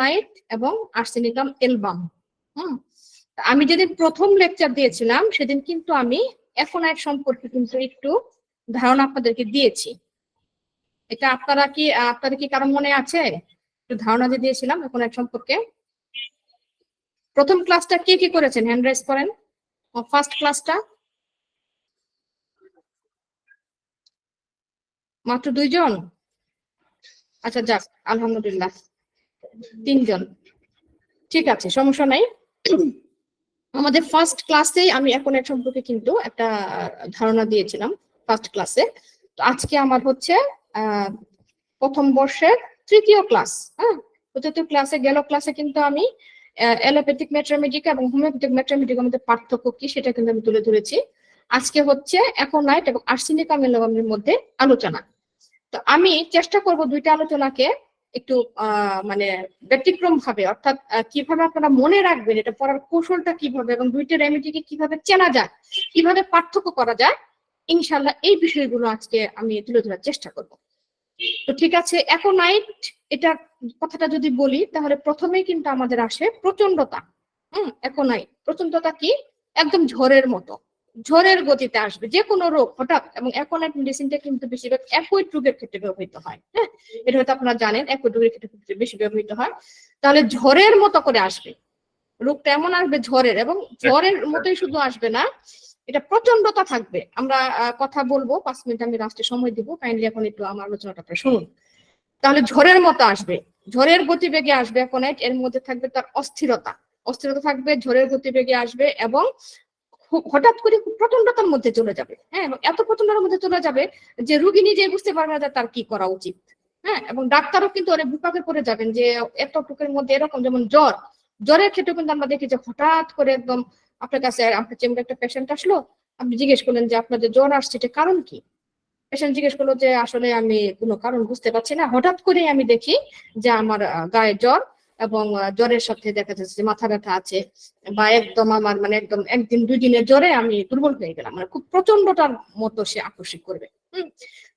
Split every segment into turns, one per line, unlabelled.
Aconite এবং arsenicum album হুম? আমি যেদিন প্রথম লেকচার দিয়েছিলাম, সেদিন কিন্তু আমি অ্যাকোনাইট সম্পর্কে কিন্তু একটু ধারণা আপনাদেরকে দিয়েছি। এটা আপনারা কি, আপনাদের কি কারও মনে আছে? একটু ধারণা দিয়ে দিয়েছিলাম অ্যাকোনাইট সম্পর্কে। প্রথম ক্লাসটা কে কি করেছেন? হ্যান্ড রাইজ করেন। ফার্স্ট ক্লাসটা মাত্র দুইজন? আচ্ছা যাক, আলহামদুলিল্লাহ। তিনজন। ঠিক আছে, সমস্যা নাই। আমাদের ফার্স্ট ক্লাসেই আমি এখন এর সম্পর্কে কিন্তু একটা ধারণা দিয়েছিলাম ফার্স্ট ক্লাসে তো আজকে আমার হচ্ছে প্রথম বর্ষের তৃতীয় ক্লাস হ্যাঁ? তৃতীয় ক্লাসে গেল ক্লাসে কিন্তু আমি অ্যালোপ্যাথিক মেট্রামেডিক এবং হোমিওপ্যাথিক মেট্রামেডিকের মধ্যে পার্থক্য কি সেটা কিন্তু আমি তুলে ধরেছি। আজকে হচ্ছে অ্যাকোনাইট এবং আর্সেনিক আমিলের মধ্যে আলোচনা। তো আমি চেষ্টা করব দুইটা আলোচনাকে একটু মানে ব্যতিক্রম ভাবে অর্থাৎ কীভাবে আপনারা মনে রাখবেন, এটা পড়ার কৌশলটা কীভাবে এবং দুইটা রেমেডিকে কীভাবে চেনা যায়, কীভাবে পার্থক্য করা যায় ইনশাল্লাহ এই বিষয়গুলো আজকে আমি তুলে ধরার চেষ্টা করব। তো ঠিক আছে অ্যাকোনাইট এটা কথাটা যদি বলি, তাহলে প্রথমেই কিন্তু আমাদের আসে প্রচন্ডতা হুম অ্যাকোনাইট প্রচন্ডতা কি? একদম ঝড়ের মতো। ঝড়ের গতিতে আসবে যে কোনো রোগ হঠাৎ এবং অ্যাকোনাইট মেডিসিনটা কিন্তু বেশিরভাগ অ্যাকুইড রোগের ক্ষেত্রে ব্যবহৃত হয় হ্যাঁ? এটা হয়তো আপনারা জানেন অ্যাকুইড রোগের ক্ষেত্রে বেশি ব্যবহৃত হয়। তাহলে ঝড়ের মতো করে আসবে রোগটা এমন আসবে ঝড়ের এবং ঝড়ের মতোই শুধু আসবে না এটা প্রচন্ডতা থাকবে। আমরা কথা বলব পাঁচ মিনিট আমি লাস্টে সময় দিব কাইন্ডলি এখন একটু আমার আলোচনাটা আপনারা শুনুন। তাহলে ঝড়ের মতো আসবে ঝড়ের গতিবেগে আসবে এখন এর মধ্যে থাকবে তার অস্থিরতা অস্থিরতা থাকবে ঝড়ের গতিবেগে আসবে এবং হঠাৎ করে খুব প্রচন্ডতার মধ্যে চলে যাবে। হ্যাঁ এত প্রচন্ডতার মধ্যে চলে যাবে যে রুগী নিজে বুঝতে পারবে না তার কি করা উচিত। হ্যাঁ এবং ডাক্তারও কিন্তু অনেক বিপাকে পড়ে যাবেন যে এতটুকুর মধ্যে এরকম যেমন জ্বর, জ্বরের ক্ষেত্রে কিন্তু আমরা দেখি যে হঠাৎ করে একদম আপনার কাছে আপনার চেম্বারে একটা পেশেন্ট আসলো, আপনি জিজ্ঞেস করলেন যে আপনার যে জ্বর আসছে এটা কারণ কি? পেশেন্ট জিজ্ঞেস করল যে আসলে আমি কোনো কারণ বুঝতে পারছি না। হঠাৎ করে আমি দেখি যে আমার গায়ে জ্বর এবং জ্বরের সাথে দেখা যাচ্ছে যে মাথা ব্যথা আছে বা একদম আমার মানে একদম একদিন দুই দিনের জ্বরে আমি দুর্বল হয়ে গেলাম। মানে খুব প্রচন্ডতার মতো সে আকর্ষিত করবে। হম?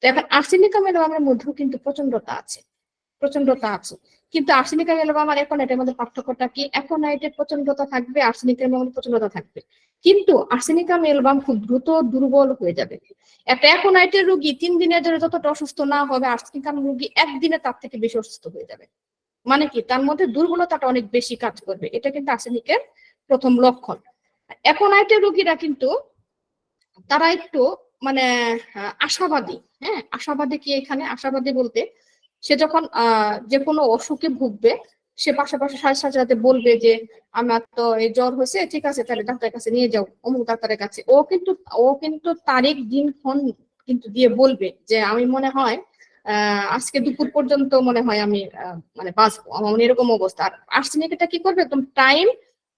তো এখন আর্সেনিক আমার মধ্যেও কিন্তু প্রচন্ডতা আছে। প্রচন্ডতা আছে। কিন্তু আর্সেনিক অ্যালবাম আর অ্যাকোনাইটের মধ্যে পার্থক্যটা কি? অ্যাকোনাইটের প্রচন্ডতা থাকবে আর্সেনিকের মধ্যে প্রচন্ডতা থাকবে। কিন্তু আর্সেনিকাম অ্যালবাম খুব দ্রুত দুর্বল হয়ে যাবে। একটা অ্যাকোনাইটের রোগী তিন দিনের ধরে যতটা অসুস্থ না হবে আর্সেনিকাম রোগী একদিনে তার থেকে বেশি অসুস্থ হয়ে যাবে। মানে কি? তার মধ্যে দুর্বলতাটা অনেক বেশি কাজ করবে। এটা কিন্তু আর্সেনিকের প্রথম লক্ষণ। এখন অ্যাকোনাইটের রোগীরা কিন্তু তারা একটু মানে আশাবাদী হ্যাঁ? আশাবাদী কি এখানে? আশাবাদী বলতে সে যখন যে কোনো অসুখে ভুগবে, সে পাশাপাশি সাথে সাথে সাথে বলবে যে, আমার তো এই জ্বর হয়েছে, ঠিক আছে, তাহলে ডাক্তারের কাছে নিয়ে যাও, অমুক ডাক্তারের কাছে। ও কিন্তু ও কিন্তু তারিখ, দিনক্ষণ কিন্তু দিয়ে বলবে যে, আমি মনে হয় আজকে দুপুর পর্যন্ত মনে হয় আমি মানে বাঁচবো। আমার মনে এরকম অবস্থা। আর আর্সেনিকটা কি করবে? একদম টাইম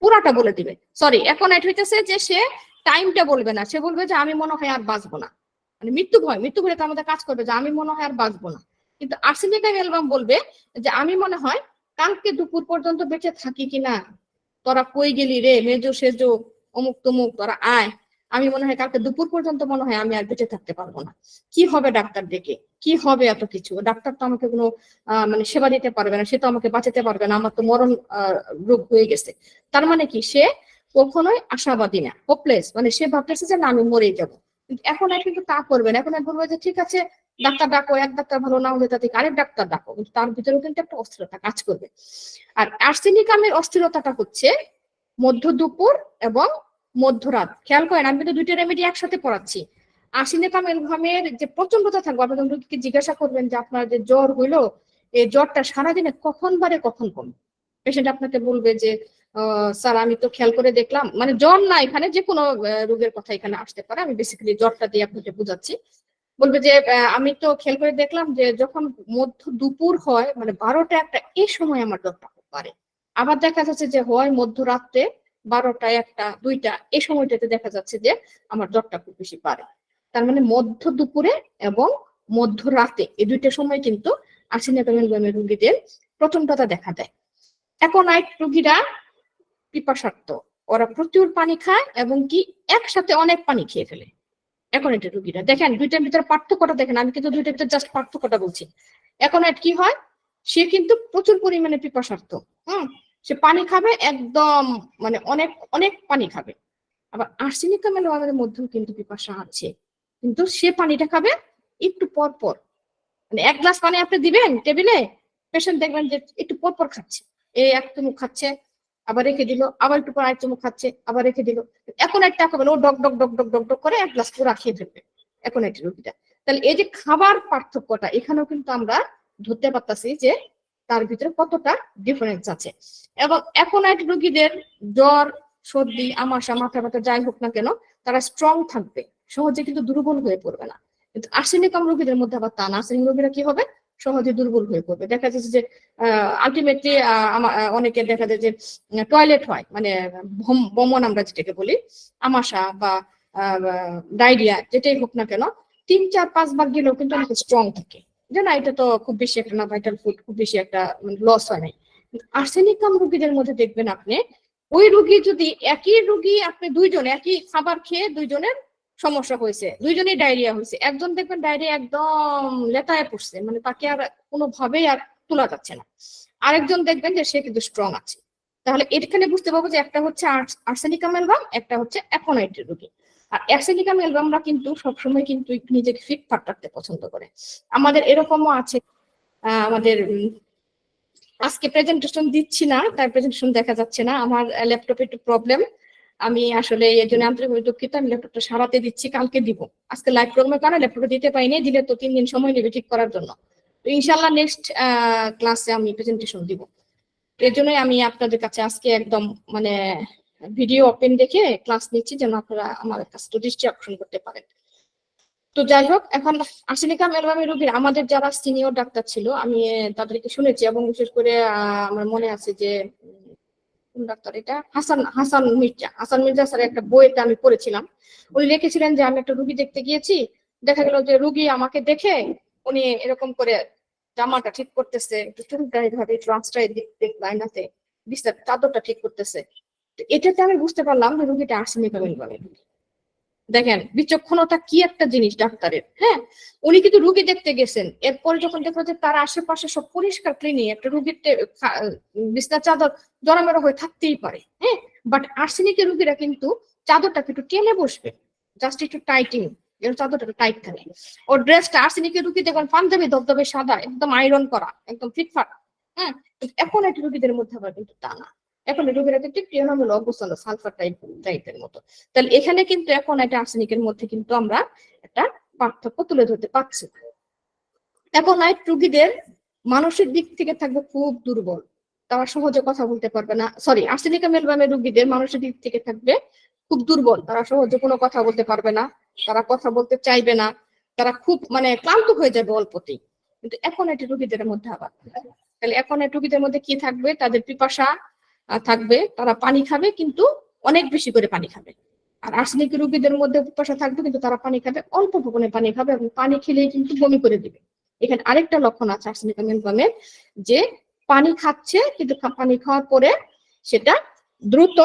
পুরাটা বলে দিবে। সরি এখন এটা হইতেছে যে সে টাইমটা বলবে না। সে বলবে যে আমি মনে হয় আর বাঁচবো না। মানে মৃত্যু ভয় মৃত্যু ভয় তার মধ্যে কাজ করবে যে আমি মনে হয় আর বাঁচবো না। কিন্তু আর্সেনিক অ্যালবাম বলবে যে আমি মনে হয় কালকে দুপুর পর্যন্ত বেঁচে থাকি কিনা? তোরা কই গেলি রে? মেজো সেজো অমুক তমুক তোরা আয়। আমি মনে হয় কালকে দুপুর পর্যন্ত মনে হয় আমি আর বেঁচে থাকতে পারব না। কি হবে ডাক্তার ডেকে? কি হবে এত কিছু? ডাক্তার তো আমাকে কোনো মানে সেবা দিতে পারবে না, সে তো আমাকে বাঁচাতে পারবে না, আমার তো মরণ রোগ হয়ে গেছে। তার মানে কি? সে কখনোই আশাবাদী না হোপলেস মানে সে ভাবতেছে যে না, আমি মরেই যাব। এখন আর কিন্তু তা করবে না। এখন আর বলবে যে, ঠিক আছে, ডাক্তার ডাকো, এক ডাক্তার ভালো, না হলে তাদের আরেক ডাক্তার ডাকো। কিন্তু তার ভিতরেও কিন্তু একটা অস্থিরতা কাজ করবে। আর আর্সেনিকামের অস্থিরতাটা হচ্ছে মধ্য দুপুর এবং মধ্যরাত। খেয়াল করেন, আমি তো দুইটা রেমেডি একসাথে পড়াচ্ছি। আর্সেনিকাম ঘামের যে প্রচন্ডতা থাকবে, আপনি যখন রোগীকে জিজ্ঞাসা করবেন যে আপনার যে জ্বর হইল, এই জ্বরটা সারাদিনে কখন বারে কখন কম? পেশেন্ট আপনাকে বলবে যে স্যার, আমি তো খেয়াল করে দেখলাম। মানে জ্বর না এখানে, যে কোনো রোগের কথা এখানে আসতে পারে। আমি বেসিক্যালি জ্বরটা দিয়ে আপনাকে বুঝাচ্ছি। বলবে যে আমি তো খেয়াল করে দেখলাম যে, যখন মধ্য দুপুর হয় মানে বারোটা একটা এই সময় আমার জ্বরটা পারে আবার দেখা যাচ্ছে যে হয় মধ্যরাত্রে বারোটা, একটা, দুইটা, এই সময়টাতে দেখা যাচ্ছে যে আমার জ্বরটা খুব বেশি বাড়ে। তার মানে মধ্য দুপুরে এবং মধ্য রাতে এই দুইটা সময় কিন্তু আর্সেনিক রোগীদের প্রচন্ডতা দেখা দেয়। অ্যাকোনাইট রুগীরা পিপাসার্থ। ওরা প্রচুর পানি খায় এবং কি একসাথে অনেক পানি খেয়ে ফেলে। এখন এটা রুগীরা। দেখেন, দুইটার ভিতরে পার্থক্যটা দেখেন, আমি কিন্তু দুইটার ভিতরে জাস্ট পার্থক্যটা বলছি। এখন কি হয়? সে কিন্তু প্রচুর পরিমাণে পিপাসার্থ। হুম? সে পানি খাবে একদম মানে অনেক অনেক পানি খাবে। আবার আর্সেনিক আমাদের মধ্যেও কিন্তু পিপাসা আছে। কিন্তু সে পানিটা খাবে একটু পর পর। মানে এক গ্লাস পানি আপনি দিবেন টেবিলে পেশেন্ট দেখবেন যে একটু পর পর খাচ্ছে। এই এক চুমুক খাচ্ছে, আবার রেখে দিল, আবার একটু পর আরেক চুমুক খাচ্ছে, আবার রেখে দিল। এখন একটা খাবেন ও ডক ডক ডক ডক ডক ডক করে এক গ্লাস পুরা খেয়ে ফেলবে। এখন একটি রুগীটা। তাহলে এই যে খাবার পার্থক্যটা, এখানেও কিন্তু আমরা ধরতে পারতাছি যে তার ভিতরে কতটা ডিফারেন্স আছে? এবং এখন এক রোগীদের জ্বর, সর্দি, আমাশা, মাথা ব্যথা যাই হোক না কেন, তারা স্ট্রং থাকবে। সহজে কিন্তু দুর্বল হয়ে পড়বে না। কিন্তু আর্সেনিকাম রোগীদের মধ্যে আবার তা না। আর্সেনিক রোগীরা কি হবে? সহজে দুর্বল হয়ে পড়বে। দেখা যাচ্ছে যে আলটিমেটলি অনেকে দেখা যায় যে টয়লেট হয়। মানে বমন আমরা যেটাকে বলি, আমাশা বা ডায়রিয়া যেটাই হোক না কেন, তিন, চার পাঁচ বার গেলেও কিন্তু অনেক স্ট্রং থাকে। যে না এটা তো খুব বেশি একটা না ভাইটাল ফুড খুব বেশি একটা লস হয় নাই। আর্সেনিকাম রুগীদের মধ্যে দেখবেন আপনি, ওই রুগী যদি একই রুগী, আপনি দুইজন, একই খাবার খেয়ে দুইজনের সমস্যা হয়েছে, দুইজনই ডায়রিয়া হয়েছে, একজন দেখবেন ডায়রিয়া একদম লেতায় পড়ছে মানে তাকে আর কোনোভাবেই আর তোলা যাচ্ছে না। আরেকজন দেখবেন যে সে কিন্তু স্ট্রং আছে। তাহলে এখানে বুঝতে পারব যে একটা হচ্ছে আর্সেনিকাম অ্যালবাম একটা হচ্ছে অ্যাকোনাইটের রোগী। আর অ্যাসেনিকাম অ্যালবামরা কিন্তু সবসময় কিন্তু নিজেকে ফিট ফাট রাখতে পছন্দ করে। আমাদের এরকমও আছে। আমাদের আজকে প্রেজেন্টেশন দিচ্ছি না তার প্রেজেন্টেশন দেখা যাচ্ছে না। আমার ল্যাপটপে একটু প্রবলেম আমি আসলে এই জন্য আন্তরিকভাবে দুঃখিত। আমি ল্যাপটপটা সারাতে দিচ্ছি, কালকে দিব। আজকে লাইভ প্রোগ্রামের কারণে ল্যাপটপটা দিতে পাইনি দিলে তো তিন দিন সময় নেবে ঠিক করার জন্য। তো ইনশাল্লাহ নেক্সট ক্লাসে আমি প্রেজেন্টেশন দিব। এর জন্যই আমি আপনাদের কাছে আজকে একদম মানে ভিডিও ওপেন দেখে ক্লাস নিচ্ছি যেন আপনারা আমার কাছে দৃষ্টি আকর্ষণ করতে পারেন। তো যাই হোক, এখন আর্সেনিকা মেলবামি রোগীর, আমাদের যারা সিনিয়র ডাক্তার ছিল, আমি তাদেরকে শুনেছি এবং বিশেষ করে আমার মনে আছে যে কোন ডাক্তার এটা? হাসান হাসান মির্জা। হাসান মির্জা স্যার একটা বইতে আমি পড়েছিলাম। উনি লিখেছিলেন যে, আমি একটা রুগী দেখতে গিয়েছি। দেখা গেল যে, রুগী আমাকে দেখে উনি এরকম করে জামাটা ঠিক করতেছে, একটু চুলটা এইভাবে একটু আঁচড়াই দিক দিক লাইনাতে বিস্তার, চাদরটা ঠিক করতেছে। এটাতে আমি বুঝতে পারলাম যে রুগীটা আর্সেনিকা মেলবামি দেখেন বিচক্ষণতা কি একটা জিনিস ডাক্তারের হ্যাঁ? উনি কিন্তু রুগী দেখতে গেছেন এরপরে যখন দেখল যে তার আশেপাশে সব পরিষ্কার ক্লিনিক একটা রুগীর বিছনা চাদর জরামেরা হয়ে থাকতেই পারে হ্যাঁ? বাট আর্সেনিকের রুগীরা কিন্তু চাদরটাকে একটু টেনে বসবে জাস্ট একটু টাইটিং যেন চাদরটা টাইট থাকে। ওর ড্রেসটা আর্সেনিকের রুগী দেখুন পাঞ্জাবি ধবধবে সাদা একদম আয়রন করা একদম ফিটফাট হ্যাঁ? এখন একটু রুগীদের মধ্যে আবার কিন্তু তা না এখন কিন্তু একটু এনামেল অবস্থান সালফার টাইপ টাইপের মতো। তাহলে এখানে কিন্তু এখন একটা আর্সেনিকের মধ্যে কিন্তু আমরা একটা পার্থক্য তুলে ধরতে পারছি। এখন নাইট রুগীদের মানসিক দিক থেকে থাকবে খুব দুর্বল। তারা সহজে কথা বলতে পারবে না। সরি আর্সেনিকা মেলবামের রুগীদের মানসিক দিক থেকে থাকবে খুব দুর্বল। তারা সহজে কোনো কথা বলতে পারবে না। তারা কথা বলতে চাইবে না। তারা খুব মানে ক্লান্ত হয়ে যাবে অল্পতেই। কিন্তু এখন এটি রুগীদের মধ্যে আবার। তাহলে এখন রুগীদের মধ্যে কি থাকবে? তাদের পিপাসা থাকবে, তারা পানি খাবে কিন্তু অনেক বেশি করে পানি খাবে। আর আর্সেনিক রোগীদের মধ্যে পিপাসা থাকবে কিন্তু তারা পানি খাবে, অল্প পরিমাণে পানি খাবে এবং পানি খেলেই কিন্তু বমি করে দিবে। এখানে আরেকটা লক্ষণ আছে আর্সেনিক মেলবামের যে পানি খাচ্ছে কিন্তু পানি খাওয়ার পরে সেটা দ্রুত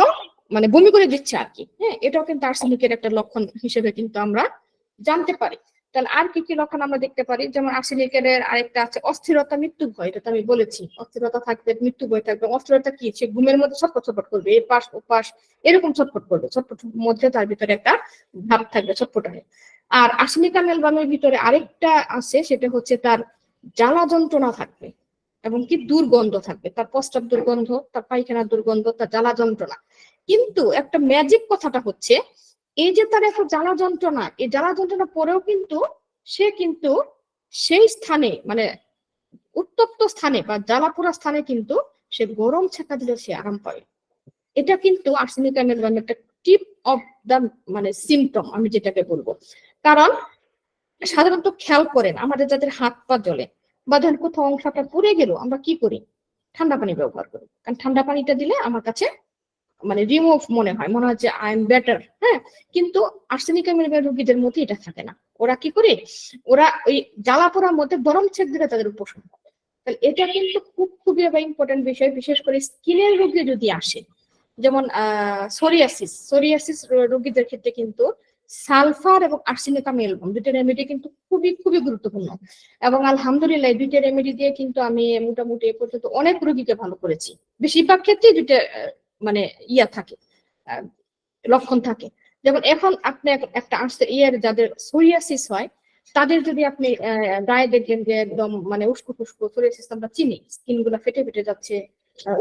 মানে বমি করে দিচ্ছে আর কি। হ্যাঁ এটাও কিন্তু আর্সেনিকের একটা লক্ষণ হিসেবে কিন্তু আমরা জানতে পারি। তাহলে আর কি কি লক্ষণ আমরা দেখতে পারি? যেমন আর্সেনিকের আরেকটা আছে, অস্থিরতা মৃত্যু ভয়, এটা তো আমি বলেছি। অস্থিরতা থাকবে মৃত্যু ভয় থাকবে, অস্থিরতা কি? সে ঘুমের মধ্যে ছটফট ছটফট করবে এ পাশ ও পাশ এরকম ছটফট করবে। ছটফট মধ্যে তার ভিতরে একটা ভাব থাকবে ছটফটারে আর আর্সেনিকা মেলবামের ভিতরে আরেকটা আছে, সেটা হচ্ছে তার জ্বালা যন্ত্রণা থাকবে এবং কি? দুর্গন্ধ থাকবে। তার প্রস্তাব দুর্গন্ধ, তার পায়খানার দুর্গন্ধ, তার জ্বালা যন্ত্রণা। কিন্তু একটা ম্যাজিক কথাটা হচ্ছে এই যে তার এত জ্বালা যন্ত্রণা, এই জ্বালা যন্ত্রণা পরেও কিন্তু সে কিন্তু সেই স্থানে মানে উত্তপ্ত স্থানে বা জ্বালাপোড়া স্থানে কিন্তু সে গরম ছেঁকা দিলে সে আরাম পায় এটা কিন্তু আর্সেনিক একটা টিপ অফ দা মানে সিমটম আমি যেটাকে বলব। কারণ সাধারণত খেয়াল করেন, আমাদের যাদের হাত পা জ্বলে বা ধরেন কোথাও অংশটা পুড়ে গেল, আমরা কি করি? ঠান্ডা পানি ব্যবহার করি। কারণ ঠান্ডা পানিটা দিলে আমার কাছে মানে রিমুভ মনে হয়। মনে যে আই এম বেটার হ্যাঁ? কিন্তু আর্সেনিক অ্যামেলবাম রোগীদের মধ্যে এটা থাকে না। ওরা কি করে? ওরা ওই জ্বালা পোড়ার মধ্যে গরম ছেক দিলে তাদের উপশম তাহলে এটা কিন্তু খুব, খুবই একটা ইম্পর্টেন্ট বিষয়, বিশেষ করে স্কিনের রোগে যদি আসে, যেমন সোরিয়াসিস সোরিয়াসিস রোগীদের ক্ষেত্রে কিন্তু সালফার এবং আর্সেনিকাম অ্যালবাম দুইটা রেমেডি কিন্তু খুবই খুবই গুরুত্বপূর্ণ। এবং আলহামদুলিল্লাহ দুইটা রেমেডি দিয়ে কিন্তু আমি মোটামুটি এ পর্যন্ত অনেক রোগীকে ভালো করেছি। বেশিরভাগ ক্ষেত্রে দুইটা মানে ইয়া থাকে লক্ষণ থাকে। যেমন এখন আপনি একটা আসছে ইয়ার যাদের সোরিয়াসিস হয়, তাদের যদি আপনি গায়ে দেখবেন যে একদম মানে উস্কো ফুস্কো সোরিয়াসিস আমরা চিনি স্কিনগুলা ফেটে ফেটে যাচ্ছে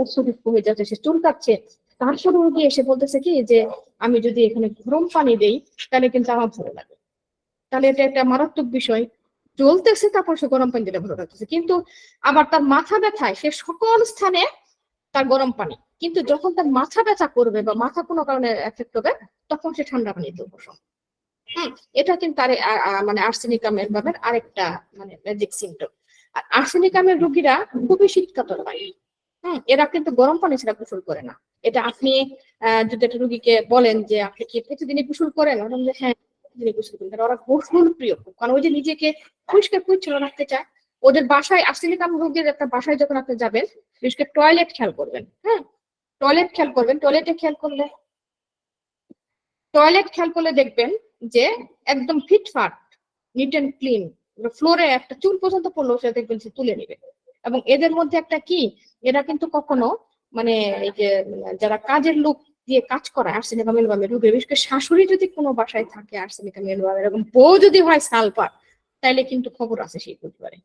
উৎসুক হয়ে যাচ্ছে, সে চুলকাচ্ছে তারপরে রোগী এসে বলতেছে কি যে, আমি যদি এখানে গরম পানি দেই, তাহলে কিন্তু আমার ভালো লাগে। তাহলে এটা একটা মারাত্মক বিষয়। চলতেছে তারপর সে গরম পানি দিলে ভালো লাগতেছে। কিন্তু আবার তার মাথা ব্যথায়, সে সকল স্থানে তার গরম পানি। কিন্তু যখন তার মাথা ব্যথা করবে বা মাথা কোনো কারণে এফেক্ট হবে, তখন সে ঠান্ডা পানিতে উপশম হ্যাঁ এটা কিন্তু তার মানে আর্সেনিকামের ভাবের আরেকটা মানে ম্যাজিক সিমটম আর আর্সেনিকামের রোগীরা খুবই শীতকাতর হয়। হ্যাঁ এরা কিন্তু গরম পানি ছাড়া গোসল করে না। এটা আপনি যদি একটা রুগীকে বলেন যে আপনি কি প্রতিদিনই গোসল করেন? ওরা হ্যাঁ প্রতিদিনই গোসল করেন ওরা গোসল প্রিয়। কারণ ওই যে নিজেকে পরিষ্কার পরিচ্ছন্ন রাখতে চায় ওদের বাসায় আর্সেনিকাম রোগীর একটা বাসায় যখন আপনি যাবেন, বিশেষ করে টয়লেট খেয়াল করবেন হ্যাঁ? টয়লেট খেয়াল করবেন টয়লেটে খেয়াল করলে টয়লেট খেয়াল করলে দেখবেন যে একদম ফিটফাট নিট অ্যান্ড ক্লিন ফ্লোরে একটা চুল পর্যন্ত পড়ল, সেটা দেখবেন সে তুলে নেবে। এবং এদের মধ্যে একটা কি, এরা কিন্তু কখনো মানে এই যে, যারা কাজের লোক দিয়ে কাজ করায় আর্সেনিকা মেলবামে রোগী বিশেষ করে শাশুড়ি যদি কোনো বাসায় থাকে আর্সেনিকা মেলবামে এবং বউ যদি হয় সালফার তাইলে কিন্তু খবর আছে সেই পরিবারে।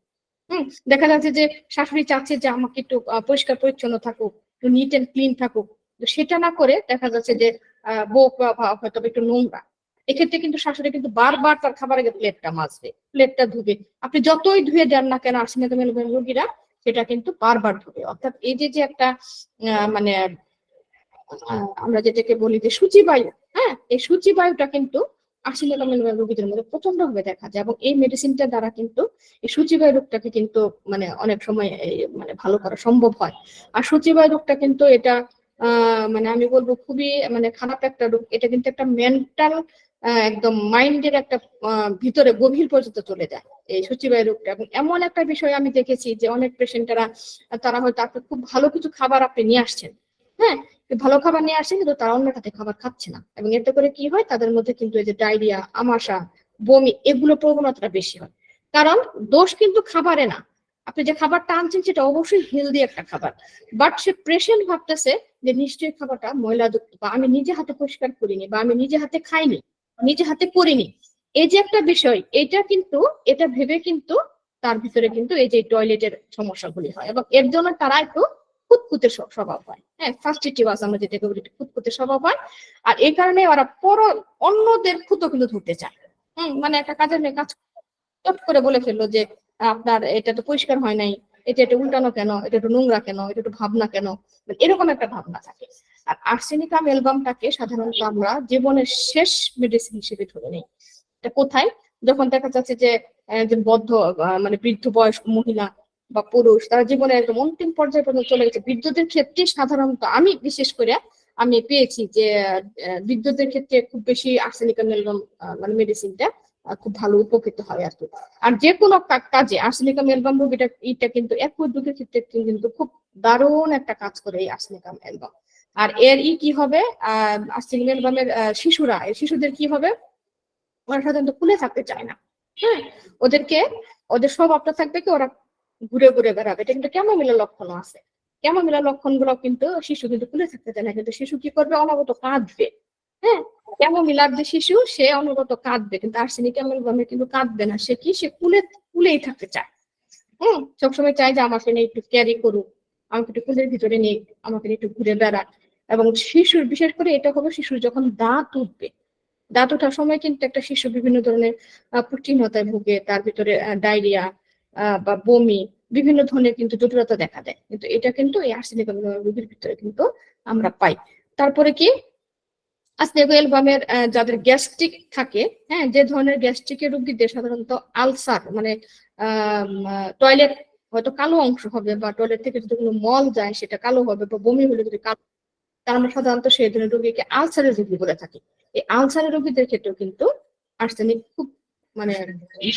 হুম দেখা যাচ্ছে যে শাশুড়ি চাচ্ছে যে আমাকে একটু পরিষ্কার পরিচ্ছন্ন থাকুক একটু নিট অ্যান্ড ক্লিন থাকুক। তো সেটা না করে দেখা যাচ্ছে যে আহ, বা- হয়তো একটু নোংরা। এক্ষেত্রে কিন্তু শাশুড়ি কিন্তু বারবার তার খাবার আগে প্লেটটা মাজবে প্লেটটা ধুবে। আপনি যতই ধুয়ে দেন না কেন আর্সেনিকা রোগীরা সেটা কিন্তু বারবার ধুবে। অর্থাৎ এই যে যে একটা মানে আমরা যেটাকে বলি যে সূচিবায়ু হ্যাঁ এই সূচিবায়ুটা কিন্তু আর্সেনিকা মেলবামে রোগীদের মধ্যে প্রচণ্ড ভাবে দেখা যায় এবং এই মেডিসিনটা দ্বারা কিন্তু এই সূচিবায়ু রোগটাকে কিন্তু মানে অনেক সময় মানে ভালো করা সম্ভব হয়। আর সূচিবায়ু রোগটা কিন্তু এটা মানে আমি বলব খুবই মানে খারাপ একটা রোগ। এটা কিন্তু একটা মেন্টাল একদম মাইন্ডের একটা ভিতরে গভীর পর্যন্ত চলে যায় এই সূচিবায়ু রোগটা। এবং এমন একটা বিষয় আমি দেখেছি যে অনেক পেশেন্টেরা তারা হয়তো আপনি খুব ভালো কিছু খাবার আপনি নিয়ে আসছেন হ্যাঁ? ভালো খাবার নিয়ে আসছেন কিন্তু তারা অন্যটাতে খাবার খাচ্ছে না। এবং এতে করে কি হয়, তাদের মধ্যে কিন্তু এই যে ডায়রিয়া, আমাশা, বমি, এগুলো প্রবণতাটা বেশি হয়। কারণ দোষ কিন্তু খাবারে না। আপনি যে খাবারটা আনছেন, সেটা অবশ্যই হেলদি একটা খাবার। বাট সে প্রেশেন্ট ভাবতেছে যে নিশ্চয়ই খাবারটা ময়লাযুক্ত, বা আমি নিজে হাতে পরিষ্কার করিনি, বা আমি নিজে হাতে খাইনি, নিজে হাতে করিনি। এই যে একটা বিষয়, এটা কিন্তু, এটা ভেবে কিন্তু তার ভিতরে কিন্তু এই যে টয়লেটের সমস্যাগুলি হয়। এবং এর জন্য তারা একটু স্ব- স্বভাব হয়। হ্যাঁ ফার্স্টিটিভাস আমরা যেটাকে বলি খুঁতখুঁতে স্বভাব হয়। আর এই কারণে ওরা পর অন্যদের কিন্তু ধরতে চায়। হম মানে একটা কাজের মেয়ে কাজ চট করে বলে ফেলল যে, আপনার এটা তো পরিষ্কার হয় নাই। এটা একটু উল্টানো কেন? এটা একটু নোংরা কেন? এটা একটু ভাবনা কেন? মানে এরকম একটা ভাবনা থাকে। আর আর্সেনিকাম অ্যালবামটাকে সাধারণত আমরা জীবনের শেষ মেডিসিন হিসেবে ধরে নিই। কোথায়? যখন দেখা যাচ্ছে যে বদ্ধ মানে বৃদ্ধ বয়স্ক মহিলা বা পুরুষ তারা জীবনে একদম অন্তিম পর্যায়ে পর্যন্ত চলে গেছে। বিদ্যুতের ক্ষেত্রে সাধারণত আমি বিশেষ করে আমি পেয়েছি যে বিদ্যুতের ক্ষেত্রে খুব বেশি আর্সেনিকাম অ্যালবাম মানে মেডিসিনটা খুব ভালো উপকৃত হয় আর কি। আর যে কোনো কাজে আর্সেনিকাম অ্যালবাম রোগীটা এটা কিন্তু একই দুঃখের ক্ষেত্রে কিন্তু খুব দারুণ একটা কাজ করে এই আর্সেনিকাম অ্যালবাম আর এর ই কি হবে? অ্যালবামের আহ, শিশুরা শিশুদের কি হবে? ওরা সাধারণত খুলে থাকতে চায় না। হ্যাঁ? ওদেরকে ওদের স্বভাবটা থাকবে কি ওরা ঘুরে ঘুরে বেড়াবে। এটা কিন্তু কেমন মিলে লক্ষণও আছে। কেমন মিলে লক্ষণগুলো কিন্তু শিশু কিন্তু খুলে থাকতে চায় না কিন্তু শিশু কি করবে? অনবরত কাঁদবে। হ্যাঁ? কেমন মিলার যে শিশু? সে অনবরত কাঁদবে। কিন্তু আর্সেনিক অ্যালবামে কিন্তু কাঁদবে না। সে কি? সে কুলে কুলেই থাকতে চায়। হুম? সবসময় চাই যে আমাকে নিয়ে একটু ক্যারি করুক। আমাকে একটু কুলের ভিতরে নিয়ে, আমাকে একটু ঘুরে বেড়াক। এবং শিশুর, বিশেষ করে এটা হবে শিশুর যখন দাঁত উঠবে। দাঁত ওঠার সময় কিন্তু একটা শিশু বিভিন্ন ধরনের পুষ্টিহীনতায় ভুগে। তার ভিতরে ডায়রিয়া বা বমি বিভিন্ন ধরনের কিন্তু জটিলতা দেখা দেয়। কিন্তু এটা কিন্তু এই আর্সেনিক রোগীর ভিতরে কিন্তু আমরা পাই। তারপরে কি? আর্সেনিক অ্যালবামের যাদের গ্যাস্ট্রিক থাকে হ্যাঁ যে ধরনের গ্যাস্ট্রিকের রোগীদের সাধারণত আলসার মানে টয়লেট হয়তো কালো অংশ হবে বা টয়লেট থেকে যদি কোনো মল যায় সেটা কালো হবে বা বমি হলে যদি কালো তার আমরা সাধারণত সেই ধরনের রোগীকে আলসারের রোগী বলে থাকি। এই আলসারের রোগীদের ক্ষেত্রেও কিন্তু আর্সেনিক খুব মানে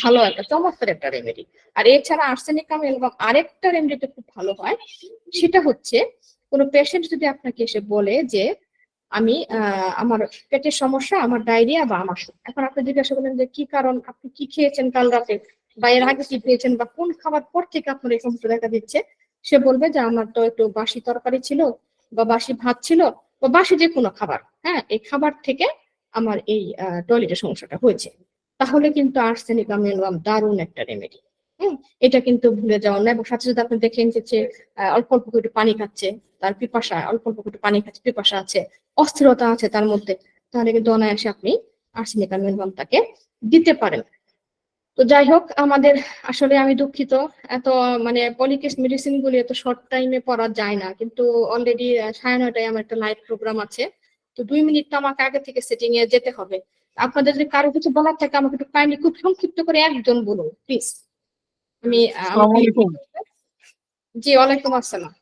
ভালো একটা চমৎকার একটা রেমেডি আর এছাড়া আর্সেনিকাম অ্যালবাম আরেকটা রেমেডিতে খুব ভালো হয় সেটা হচ্ছে কোনো পেশেন্ট যদি আপনাকে এসে বলে যে আমি আমার পেটের সমস্যা আমার ডায়রিয়া বা আমার এখন আপনি জিজ্ঞাসা করলেন যে কি কারণ? আপনি কি খেয়েছেন কাল রাতে? বা এর আগে কি খেয়েছেন? বা কোন খাবার পর থেকে আপনার এই সমস্যা দেখা দিচ্ছে? সে বলবে যে আমার তো একটু বাসি তরকারি ছিল বা বাসি ভাত ছিল বা বাসি যে কোনো খাবার। হ্যাঁ এই খাবার থেকে আমার এই টয়লেটের সমস্যাটা হয়েছে। তাহলে কিন্তু আর্সেনিক অ্যামিনোয়াম দারুণ একটা রেমেডি হুম, এটা কিন্তু ভুলে যাওয়া না। এবং সাথে সাথে আপনি দেখেন যে অল্প অল্প একটু পানি খাচ্ছে, তার পিপাসা, অল্প অল্প একটু পানি খাচ্ছে, পিপাসা আছে, অস্থিরতা আছে তার মধ্যে, তাহলে কিন্তু অনায়াসে আপনি আর্সেনিক অ্যামিনোয়াম তাকে দিতে পারেন। তো যাই হোক, আমাদের আসলে আমি দুঃখিত। এত মানে পলিকেস মেডিসিন গুলি এত শর্ট টাইমে পড়া যায় না। কিন্তু অলরেডি সাড়ে নয়টায় আমার একটা লাইভ প্রোগ্রাম আছে। তো দুই মিনিট তো আমাকে আগে থেকে সেটিং এ যেতে হবে। আপনাদের যদি কারও কিছু বলার থাকে আমাকে একটু কাইন্ডলি খুব সংক্ষিপ্ত করে একজন বলুন প্লিজ আমি জি ওয়ালাইকুম আসসালাম।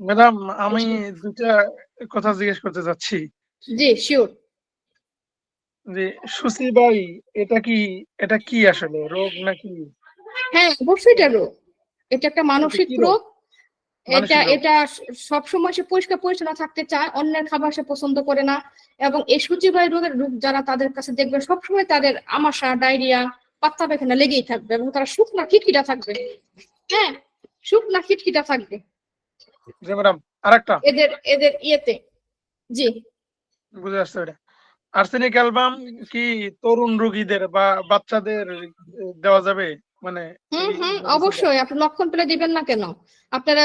ম্যাডাম আমি দুটা কথা জিজ্ঞেস করতে যাচ্ছি।
জি শিওর
যে সুসি ভাই এটা কি এটা কি আসলে রোগ নাকি?
হ্যাঁ অবশ্যই এটা রোগ। এটা একটা মানসিক
রোগ?
এটা এটা সব সময় সে পরিষ্কার পরিচ্ছন্ন থাকতে চায় অন্যের খাবার সে পছন্দ করে না এবং এই সূচিবাহী রোগের রোগ যারা তাদের কাছে দেখবে সবসময় তাদের আমাশা ডায়রিয়া পাত্তা পায়খানা লেগেই থাকবে এবং তারা শুকনা খিটখিটা থাকবে। হ্যাঁ শুকনা খিটখিটা থাকবে।
আরেকটা।
এদের এদের ইয়েতে জি।
বুঝে আসছে এটা আর্সেনিক অ্যালবাম কি তরুণ রোগীদের বা বাচ্চাদের দেওয়া যাবে? মানে
হুম হুম অবশ্যই। আপনি লক্ষণ পেলে দিবেন না কেন? আপনারা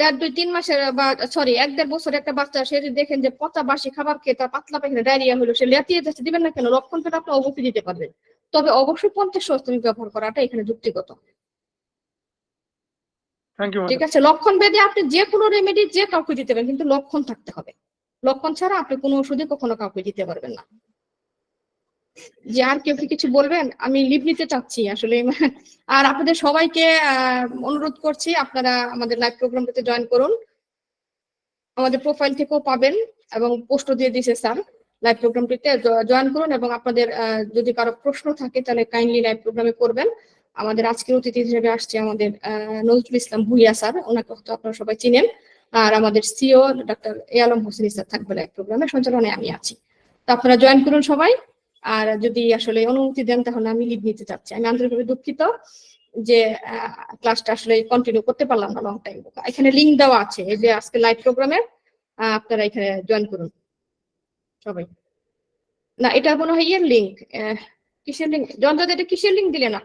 দেড় দুই তিন মাসের বা সরি এক দেড় বছর একটা বাচ্চা সে যদি দেখেন যে পচা বাসি খাবার খেয়ে তার পাতলা পায়খানা ডায়রিয়া হলো সে লেতিয়ে যাচ্ছে দিবেন না কেন? লক্ষণ পেলে আপনি অবশ্যই দিতে পারবেন। তবে অবশ্যই পঞ্চাশ সস্তমিক ব্যবহার করাটা এখানে যুক্তিগত। ঠিক আছে লক্ষণ ভেদে আপনি যে কোনো রেমেডি যে কাউকে দিতে পারেন কিন্তু লক্ষণ থাকতে হবে। লক্ষণ ছাড়া আপনি কোনো ওষুধে কখনো কাউকে দিতে পারবেন না। যে আর কেউ কি কিছু বলবেন? আমি লিভ নিতে চাচ্ছি আসলে। আর আপনাদের সবাইকে অনুরোধ করছি, আপনারা আমাদের লাইভ প্রোগ্রামটাতে জয়েন করুন। আমাদের প্রোফাইল থেকেও পাবেন এবং পোস্টও দিয়ে দিয়েছে স্যার। লাইভ প্রোগ্রামটিতে জয়েন করুন এবং আপনাদের যদি কারও প্রশ্ন থাকে, তাহলে কাইন্ডলি লাইভ প্রোগ্রামে করবেন। আমাদের আজকের অতিথি হিসেবে আসছে আমাদের নজরুল ইসলাম ভুইয়া স্যার। ওনাকে হয়তো আপনারা সবাই চিনেন। আর আমাদের CEO doctor A Alam Hossain sir থাকবে লাইভ প্রোগ্রামে সঞ্চালনে আমি আছি। তো আপনারা জয়েন করুন সবাই। আর যদি আসলে অনুমতি দেন, তাহলে আমি লিভ নিতে চাচ্ছি। আমি আন্তরিকভাবে দুঃখিত যে ক্লাসটা আসলে কন্টিনিউ করতে পারলাম না লং টাইম এখানে লিঙ্ক দেওয়া আছে, এই যে আজকে লাইভ প্রোগ্রামের আপনারা এখানে জয়েন করুন। সবাই। না, এটা মনে হয় ইয়ের লিঙ্ক কিসের লিঙ্ক যন্ত্র এটা কিসের লিঙ্ক দিলে না